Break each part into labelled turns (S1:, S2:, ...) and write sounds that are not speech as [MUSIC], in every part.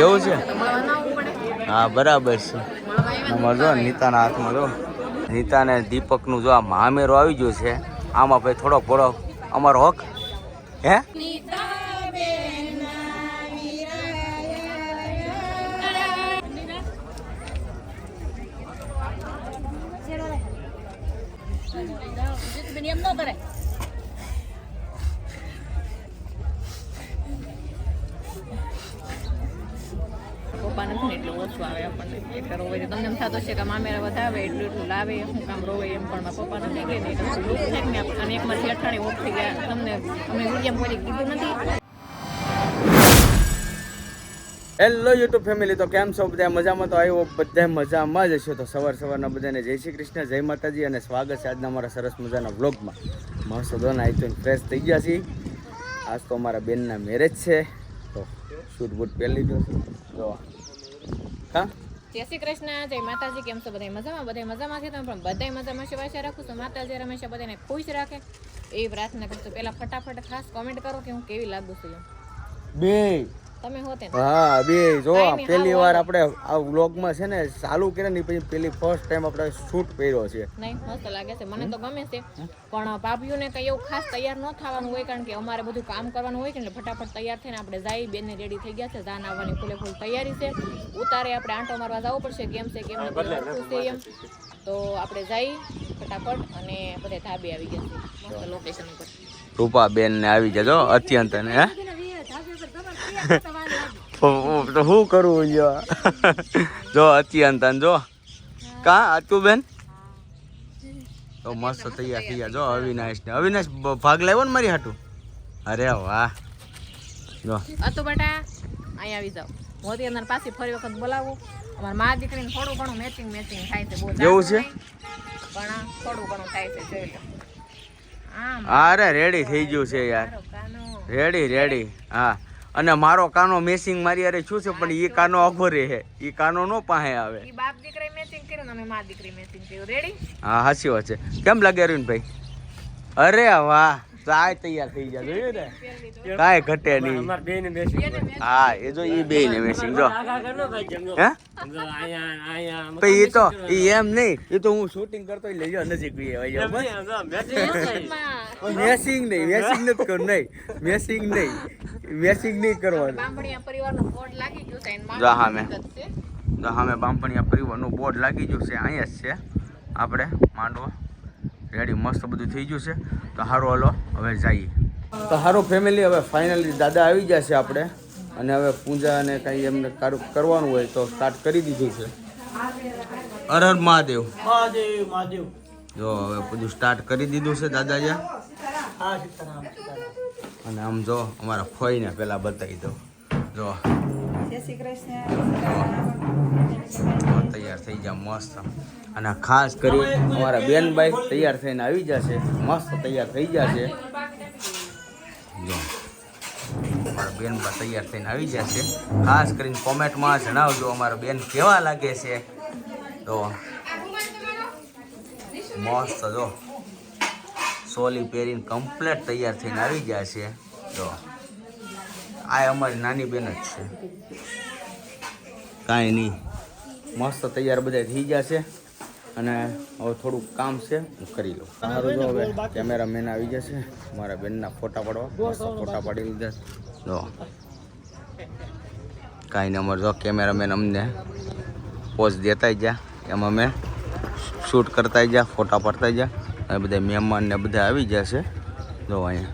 S1: એવું છે? હા બરાબર છે. જો નીતાના હાથમાં જો. નીતાને દીપકનું જો આ મામેરો આવી ગયો છે. આમાં ભાઈ થોડોક થોડો અમારો હક. હે?
S2: પપ્પા નથી ને એટલે ઓછું આવે આપણને. એટલે રોવે તમને એમ થતો છે કે મામેરા વધાવે એટલું એટલું લાવે હું કામ રોવે એમ. પણ મારા પપ્પા નથી ગઈ ને, એટલે ને અને એકમાંથી અઠાણી ઓફ થઈ ગયા, તમને અમે વીડિયો કોઈ કીધું નથી?
S1: હેલો યુટ્યુબ ફેમિલી તો કેમ છો બધા? મજામાં તો આવ્યો બધા મજામાં જ હશો. તો સવાર સવારના બધાને જય શ્રી કૃષ્ણ, જય માતાજી અને સ્વાગત છે આજના અમારા સરસ મજાના વ્લોગમાં મસ્ત દો નાઈ ફ્રેશ થઈ ગયા છીએ. આજ તો અમારા બેનના મેરેજ છે. તો શૂટ બૂટ પહેરી લીધો છે. જો.
S2: જય શ્રી કૃષ્ણ જય માતાજી કેમ છો? બધા મજામાં? બધા મજામાં છે? તમે પણ બધા મજામાં છે. વાંચા રાખું છું. માતાજી હંમેશા બધાને ખુશ રાખે. એવી પ્રાર્થના કરશું પહેલા ફટાફટ ખાસ કોમેન્ટ કરો કે હું કેવી લાગુ છું
S1: બે.
S2: તમે હોતે
S1: હા બે જો પહેલી વાર આપણે આ વ્લોગમાં છે ને ચાલુ કર્યા ને પછી ફર્સ્ટ ટાઈમ આપણે શૂટ પહેર્યો છે.
S2: નહીં મસ્ત લાગે છે. મને તો ગમે છે. પણ ભાભીઓને કઈ એવું ખાસ તૈયાર ન થવાનું હોય કારણ કે અમારે બધું કામ કરવાનું હોય કે એટલે ફટાફટ તૈયાર થઈને આપણે જાય બેનને રેડી થઈ ગયા છે. જાન આવવાની ફૂલે ફૂલ તૈયારી છે. ઉતારે આપણે આંટો મારવા જવું પડશે કેમ છે કેમ નથી છે એમ. તો આપણે જઈ ફટાફટ અને બધા ધાબે આવી ગયા છે મસ્ત લોકેશન ઉપર.
S1: રૂપા બેન ને આવી જજો અત્યંત ને હે? [LAUGHS] તો શું કરવું [LAUGHS] જો જો અત્યંત જો. કા હતું બેન તો મસ્ત તૈયાર થઈ ગયા જો અવિનાશ ને. અવિનાશ ભાગ લાવ્યો ને મારી હાટું? અરે વાહ. જો.
S2: અતુ બેટા અહીંયા આવી જાઓ. મોદી અંદર પાછી ફરી વખત બોલાવો. અમારા મા દીકરીને થોડું ઘણું મેચિંગ મેચિંગ થાય છે. બહુ
S1: એવું છે?
S2: પણ થોડું ઘણું થાય છે જોઈ લો.
S1: અરે રેડી થઈ ગયું છે યાર. રેડી રેડી હા. અને મારો કાનો મેસિંગ મારી અરે શું છે પણ એ કાનો અઘો રહે એ કાનો નો પાસે આવે.
S2: ઈ બાપ દીકરા મેસિંગ કર્યું અમે મા દીકરી મેસિંગ કર્યું. રેડી
S1: હા હાચી વાત છે. કેમ લાગે અરવિંદભાઈ? અરે વાહ. ચાય તૈયાર થઈ ગયા જોયું ને? કાંઈ ઘટે નહીં. હા એ જો એ બે ને મેસિંગ જો? હે? તો એ તો એ એમ નહીં. એ તો હું શૂટિંગ કરતો લઈ જાઉં નજીક મેસિંગ નહીં મેસિંગ નથી કરવું નહીં. મેસિંગ નહીં. મેસિંગ નહીં કરવાનું.
S2: જો હા મેં લાગી ગયું છે
S1: હા મેં.
S2: જ
S1: બામપણિયા પરિવારનું બોર્ડ લાગી ગયું છે અહીંયા જ છે. આપણે માંડવો. રેડી મસ્ત બધું થઈ ગયું છે. તો સારું હાલો હવે જઈએ. તો સારું ફેમિલી હવે ફાઇનલી દાદા આવી ગયા છે આપણે. અને હવે પૂજા અને કંઈ એમને કારું કરવાનું હોય તો સ્ટાર્ટ કરી દીધું છે. હર હર મહાદેવ.
S3: મહાદેવ મહાદેવ.
S1: જો હવે બધું સ્ટાર્ટ કરી દીધું છે દાદાજી. અને આમ જો અમારા ફોઈને પહેલાં બતાવી દો જો. જો તૈયાર થઈ જાય મસ્ત. અને ખાસ કરી અમારા બેનભાઈ તૈયાર થઈને આવી જશે મસ્ત તૈયાર થઈ જશે જો, અમારા બેનભાઈ તૈયાર થઈને આવી જશે ખાસ કરીને કોમેન્ટમાં જણાવજો અમારા બેન કેવા લાગે છે. તો, મસ્ત જો. સોલી પહેરીને કમ્પ્લેટ તૈયાર થઈને આવી ગયા છે. જો, આ અમારી નાની બેન જ છે. કાંઈ નહીં. મસ્ત તૈયાર બધા થઈ ગયા છે. અને હવે થોડુંક કામ છે, હું કરી લઉં. સારું જો હવે કેમેરા મેન આવી છે. મારા બેનના ફોટા પાડવા. મસ્ત ફોટા પાડી લીધા જો. કાંઈ અમારે જો, કેમેરામેન અમને પોઝ દેતા ગયા. એમાં અમે શૂટ કરતા ગયા, ફોટા પાડતા ગયા. અને બધા મહેમાન ને બધા આવી ગયા છે. જો અહીંયા.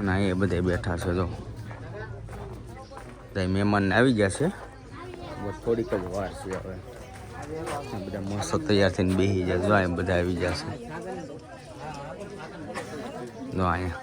S1: અને અહીંયા બધા બેઠા છે, જો. બધા મહેમાનને આવી જશે થોડીક જ વાર છે હવે. બધા મસ્ત તૈયાર થઈને બેસી જશે એમ બધા આવી જશે
S2: નો
S4: અહીંયા.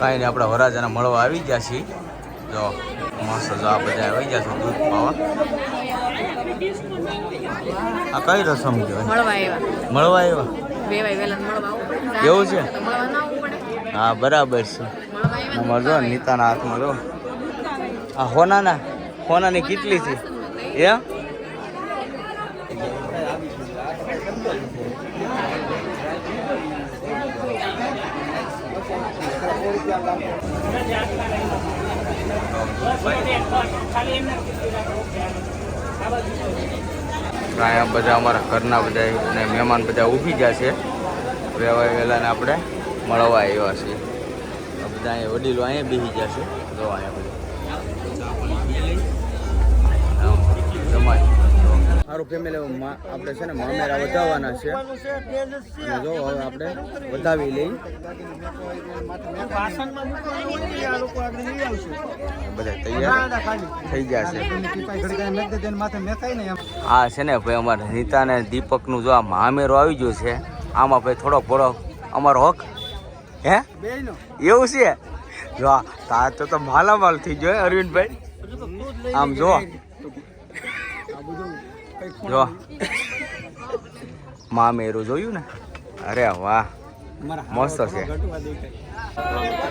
S5: કાંઈ નહીં આપણા વરાજાને મળવા આવી ગયા છીએ. જો મસ્ત જો આ બધા આવી ગયા છે દૂધ પાવા. આ કઈ રસમ કહેવાય?
S2: મળવા આવ્યા.
S5: એવું છે? હા બરાબર છે. મળજો જો નીતાના હાથમાં જો. આ હોનાના હોનાની કેટલી છે? એ? અહીંયા બધા અમારા ઘરના બધા અને મહેમાન બધા ઊભી ગયા છે. વેવાય વેલાને આપણે મળવા આવ્યા છીએ. બધા અહીંયા વડીલો અહીંયા બેસી ગયા છે. જો અહીંયા સારું ફેમિલી આપણે છે ને મામેરા વધાવવાના છે. જો હવે આપણે વધાવી લઈ. બધા તૈયાર થઈ ગયા છે. આ છે ને ભાઈ અમારે નીતા ને દીપકનું જો આ મામેરો આવી ગયો છે. આમાં ભાઈ થોડોક થોડો અમારો હક. હે? એવું છે? જો તો તો માલામાલ થઈ ગયો અરવિંદભાઈ. આમ જો. જો. મામેરું જોયું ને? અરે વાહ. મસ્ત છે. ઓય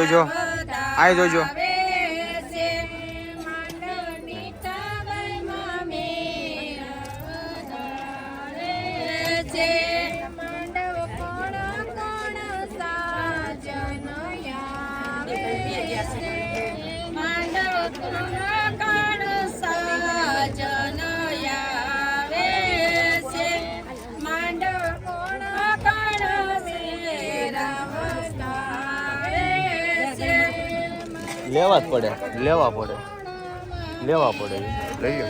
S1: Jojo, hai જ પડે. લેવા પડે. લેવા પડે. લઈ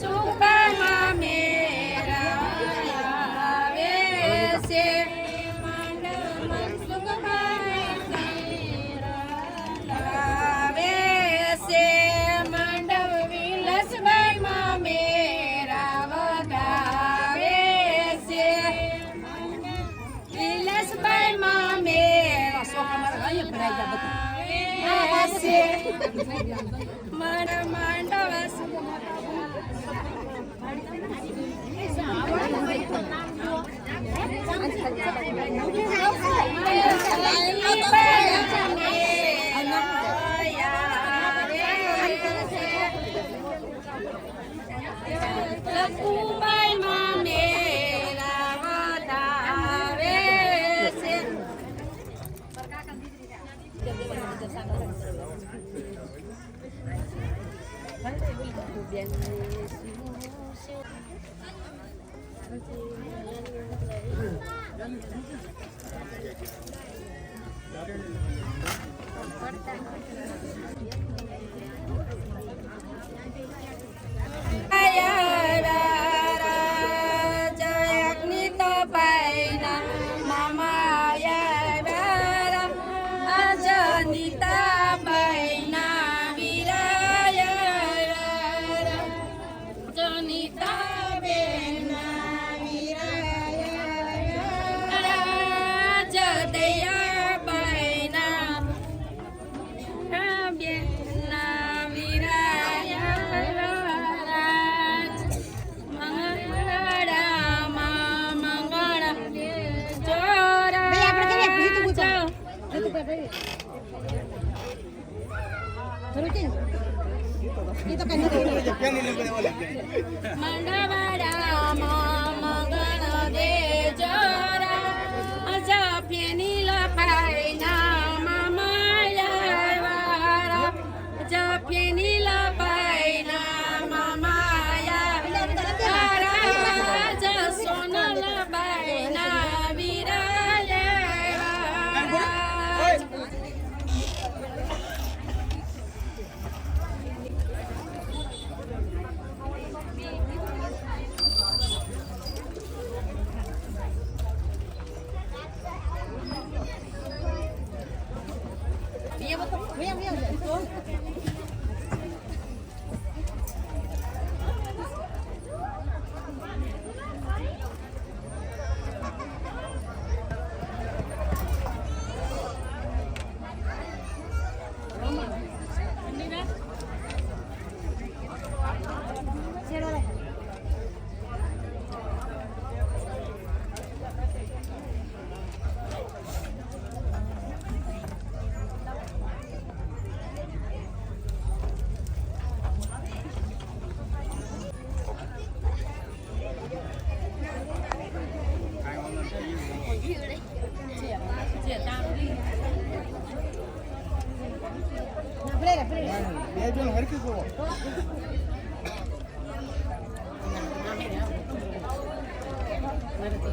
S5: Super! Yeah.
S4: Thank you. ¿Qué es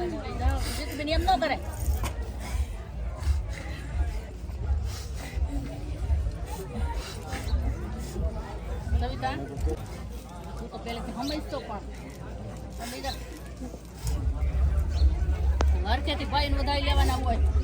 S5: એમ ન કરે. સવિતા તું તો પહેલેથી સમજતો પણ. સમજી જા ઘરકેથી ભાઈ વધારી લેવાના હોય.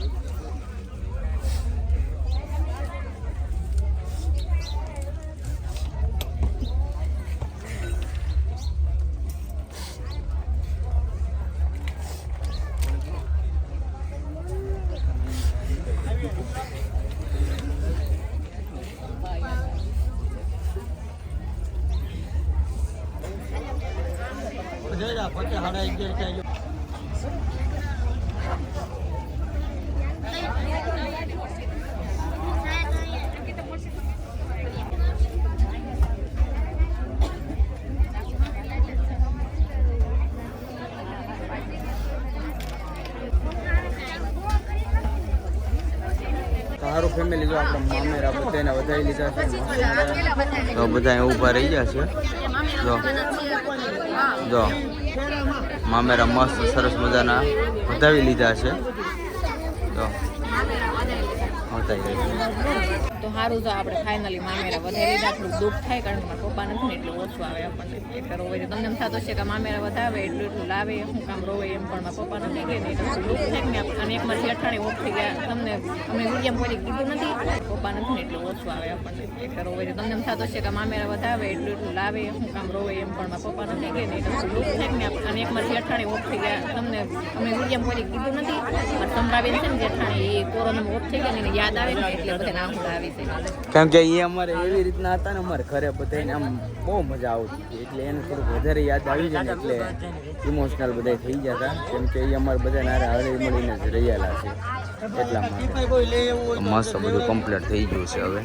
S1: તો જો બધાને વધારી લીધા છે. તો બધા ઊભા રહી ગયા છે. જો. જો. મામેરા મસ્ત સરસ મજાના વધાવી લીધા છે. જો.
S2: તો સારું તો આપણે ફાઇનલી મામેરા વધારી થોડુંક દુઃખ થાય કારણ કે મારા પપ્પા નથી એટલે ઓછું આવે આપણને. એટલે રોવે તમને એમ થતું છે કે મામેરા વધાવે, એટલું એટલું લાવે હું કામ રોવે એમ, પણ મારા પપ્પા નથી ગઈ એટલે દુઃખ થાય ને અને એક મારી જેઠાણી ઓફ થઈ ગયા, તમને અમે વિડીયમ કોઈ કીધું નથી. પપ્પા નથી ને એટલું ઓછું આવે આપણને. એટલે રોવે તમને એમ થતું છે કે મામેરા વધાવે, એટલું એટલું લાવે હું કામ રોવે એમ, પણ મારા પપ્પા નથી ગઈ એટલે દુઃખ થાય ને અને એક મારી જેઠાણી ઓફ થઈ ગયા, તમને અમે વિડીયમ કોઈ કીધું નથી. મારા સંભળાવેલ છે ને જેઠાણી, એ કોરોનામાં ઓફ થઈ ગયા ને, એને યાદ આવે ને એટલે બધા નાહુડ આવી છે.
S1: કેમ કે એ અમારે એવી રીતના હતા ને અમારે ઘરે બધાને આમ બહુ મજા આવતી હતી. એટલે એને થોડુંક વધારે યાદ આવી જાય ને એટલે ઇમોશનલ બધા થઈ ગયા હતા. કેમ કે એ અમારે બધા નારા હળી મળીને જ રહેલા છે એટલા માટે. મસ્ત બધું કમ્પ્લીટ થઈ ગયું છે હવે.